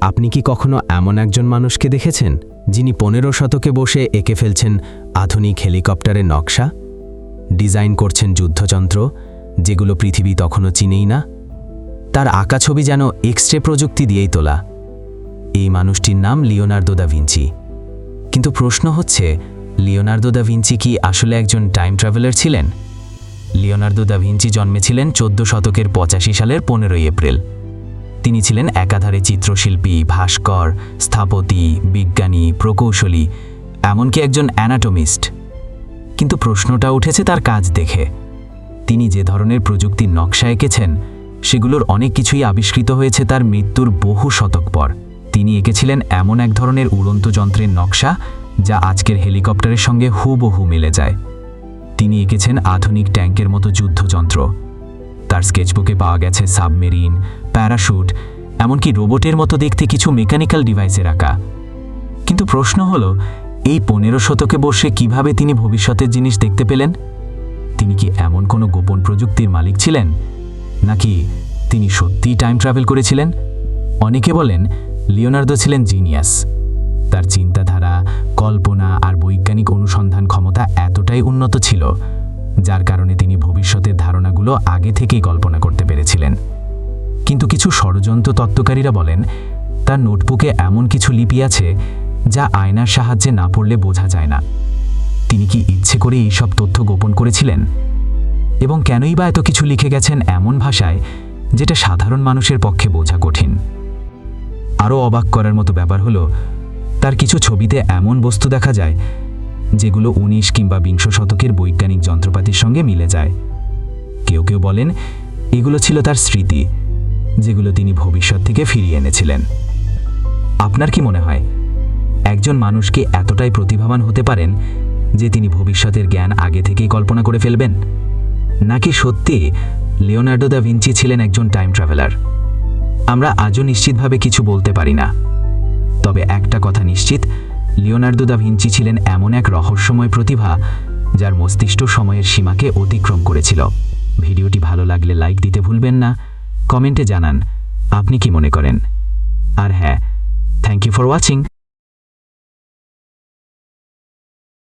আপনি কি কখনো এমন একজন মানুষকে দেখেছেন, যিনি পনেরো শতকে বসে এঁকে ফেলছেন আধুনিক হেলিকপ্টারের নকশা? ডিজাইন করছেন যুদ্ধযন্ত্র, যেগুলো পৃথিবী তখনও চিনেই না। তার আঁকা ছবি যেন এক্সরে প্রযুক্তি দিয়েই তোলা। এই মানুষটির নাম লিওনার্দো দা ভিঞ্চি। কিন্তু প্রশ্ন হচ্ছে, লিওনার্দো দা ভিঞ্চি কি আসলে একজন টাইম ট্রাভেলার ছিলেন? লিওনার্দো দা ভিঞ্চি জন্মেছিলেন চোদ্দ শতকের পঁচাশি সালের পনেরোই এপ্রিল। তিনি ছিলেন একাধারে চিত্রশিল্পী, ভাস্কর স্থপতি বিজ্ঞানী, প্রকৌশলী, এমনকি একজন অ্যানাটমিস্ট। কিন্তু প্রশ্নটা উঠেছে তার কাজ দেখে। তিনি যে ধরনের প্রযুক্তির নকশা এঁকেছেন, সেগুলোর অনেক কিছুই আবিষ্কৃত হয়েছে তার মৃত্যুর বহু শতক পর। তিনি এঁকেছিলেন এমন এক ধরনের উড়ন্ত যন্ত্রের নকশা, যা আজকের হেলিকপ্টারের সঙ্গে হুবহু মিলে যায়। তিনি এঁকেছেন আধুনিক ট্যাঙ্কের মতো যুদ্ধযন্ত্র। তার স্কেচবুকে পাওয়া গেছে সাবমেরিন প্যারাশুট, এমনকি রোবটের মতো দেখতে কিছু মেকানিক্যাল ডিভাইসে রাখা কিন্তু প্রশ্ন হলো, এই পনেরো শতকে বসে কীভাবে তিনি ভবিষ্যতের জিনিস দেখতে পেলেন? তিনি কি এমন কোনো গোপন প্রযুক্তির মালিক ছিলেন? নাকি তিনি সত্যিই টাইম ট্রাভেল করেছিলেন? অনেকে বলেন, লিওনার্দো ছিলেন জিনিয়াস। তার চিন্তাধারা, কল্পনা আর বৈজ্ঞানিক অনুসন্ধান ক্ষমতা এতটাই উন্নত ছিল, যার কারণে তিনি ভবিষ্যতের ধারণাগুলো আগে থেকেই কল্পনা করতে পেরেছিলেন। কিন্তু কিছু ষড়যন্ত্র তত্ত্বকারীরা বলেন, তার নোটবুকে এমন কিছু লিপি আছে যা আয়নার সাহায্যে না পড়লে বোঝা যায় না। তিনি কি ইচ্ছে করে এইসব তথ্য গোপন করেছিলেন? এবং কেনই বা এত কিছু লিখে গেছেন এমন ভাষায় যেটা সাধারণ মানুষের পক্ষে বোঝা কঠিন? আরও অবাক করার মতো ব্যাপার হলো, তার কিছু ছবিতে এমন বস্তু দেখা যায় যেগুলো উনিশ কিংবা বিংশ শতকের বৈজ্ঞানিক যন্ত্রপাতির সঙ্গে মিলে যায়। কেউ কেউ বলেন, এগুলো ছিল তার স্মৃতি। যেগুলো তিনি ভবিষ্যৎ থেকে ফিরিয়ে এনেছিলেন। আপনার কি মনে হয়, একজন মানুষকে এতটাই প্রতিভাবান হতে পারেন যে তিনি ভবিষ্যতের জ্ঞান আগে থেকেই কল্পনা করে ফেলবেন? নাকি সত্যি লিওনার্ডো দা ভিঞ্চি ছিলেন একজন টাইম ট্রাভেলার? আমরা আজও নিশ্চিতভাবে কিছু বলতে পারি না। তবে একটা কথা নিশ্চিত, লিওনার্দো দা ভিঞ্চি ছিলেন এমন এক রহস্যময় প্রতিভা যার মস্তিষ্ক সময়ের সীমাকে অতিক্রম করেছিল। ভিডিওটি ভালো লাগলে লাইক দিতে ভুলবেন না। কমেন্টে জানান। আপনি কি মনে করেন? আর হ্যাঁ থ্যাংক ইউ ফর ওয়াচিং